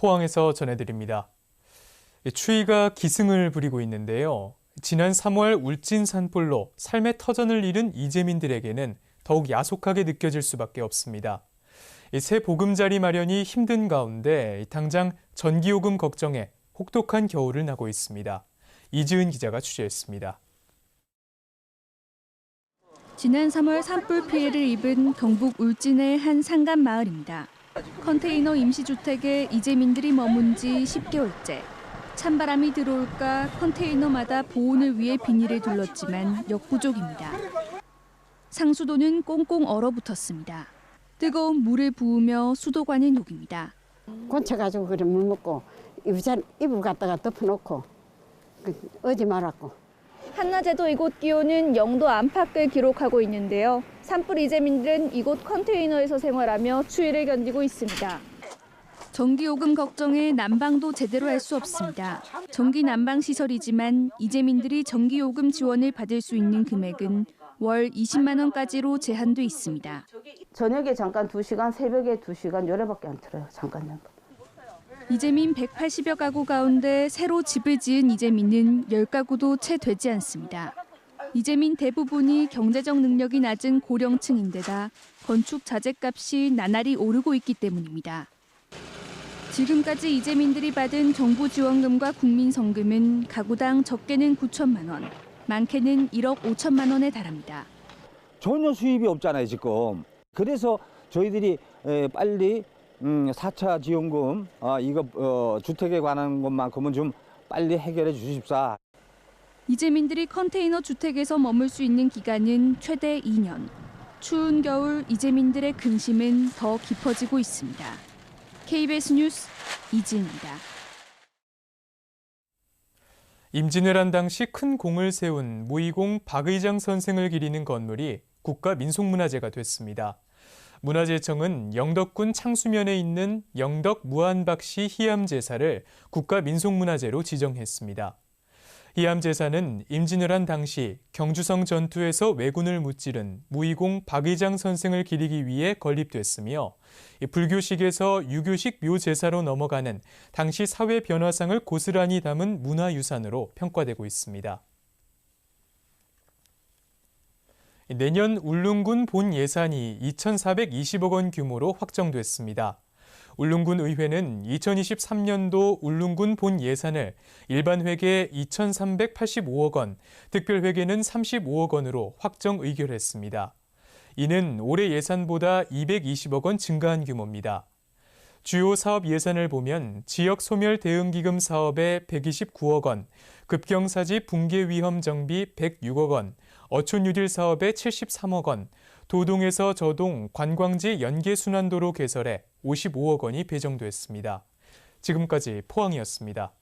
포항에서 전해드립니다. 추위가 기승을 부리고 있는데요. 지난 3월 울진 산불로 삶의 터전을 잃은 이재민들에게는 더욱 야속하게 느껴질 수밖에 없습니다. 새 보금자리 마련이 힘든 가운데 당장 전기요금 걱정에 혹독한 겨울을 나고 있습니다. 이지은 기자가 취재했습니다. 지난 3월 산불 피해를 입은 경북 울진의 한 상간 마을입니다. 컨테이너 임시주택에 이재민들이 머문 지 10개월째. 찬바람이 들어올까 컨테이너마다 보온을 위해 비닐을 둘렀지만 역부족입니다. 상수도는 꽁꽁 얼어붙었습니다. 뜨거운 물을 부으며 수도관을 녹입니다. 곤쳐가지고 그래 물 먹고 이불, 이불 갖다가 덮어놓고 그, 어디 말았고 한낮에도 이곳 기온은 0도 안팎을 기록하고 있는데요. 산불 이재민들은 이곳 컨테이너에서 생활하며 추위를 견디고 있습니다. 전기요금 걱정에 난방도 제대로 할 수 없습니다. 전기 난방 시설이지만 이재민들이 전기요금 지원을 받을 수 있는 금액은 월 20만 원까지로 제한돼 있습니다. 저녁에 잠깐 2시간, 새벽에 2시간 요래밖에 안 틀어요. 잠깐요. 이재민 180여 가구 가운데 새로 집을 지은 이재민은 10가구도 채 되지 않습니다. 이재민 대부분이 경제적 능력이 낮은 고령층인데다 건축 자재값이 나날이 오르고 있기 때문입니다. 지금까지 이재민들이 받은 정부 지원금과 국민 성금은 가구당 적게는 9천만 원, 많게는 1억 5천만 원에 달합니다. 전혀 수입이 없잖아요 지금. 그래서 저희들이 에, 빨리 음, 4차 지원금 아, 이거 어, 주택에 관한 것만큼은 좀 빨리 해결해 주십사. 이재민들이 컨테이너 주택에서 머물 수 있는 기간은 최대 2년. 추운 겨울 이재민들의 근심은 더 깊어지고 있습니다. KBS 뉴스 이진입니다. 임진왜란 당시 큰 공을 세운 무이공 박의장 선생을 기리는 건물이 국가 민속문화재가 됐습니다. 문화재청은 영덕군 창수면에 있는 영덕 무한박씨 희암제사를 국가 민속문화재로 지정했습니다. 희암제사는 임진왜란 당시 경주성 전투에서 왜군을 무찌른 무이공 박의장 선생을 기리기 위해 건립됐으며 불교식에서 유교식 묘제사로 넘어가는 당시 사회 변화상을 고스란히 담은 문화유산으로 평가되고 있습니다. 내년 울릉군 본 예산이 2,420억 원 규모로 확정됐습니다. 울릉군 의회는 2023년도 울릉군 본 예산을 일반 회계 2,385억 원, 특별 회계는 35억 원으로 확정 의결했습니다. 이는 올해 예산보다 220억 원 증가한 규모입니다. 주요 사업 예산을 보면 지역 소멸 대응 기금 사업에 129억 원, 급경사지 붕괴 위험 정비 106억 원, 어촌 뉴딜 사업에 73억 원, 도동에서 저동 관광지 연계 순환도로 개설에 55억 원이 배정됐습니다. 지금까지 포항이었습니다.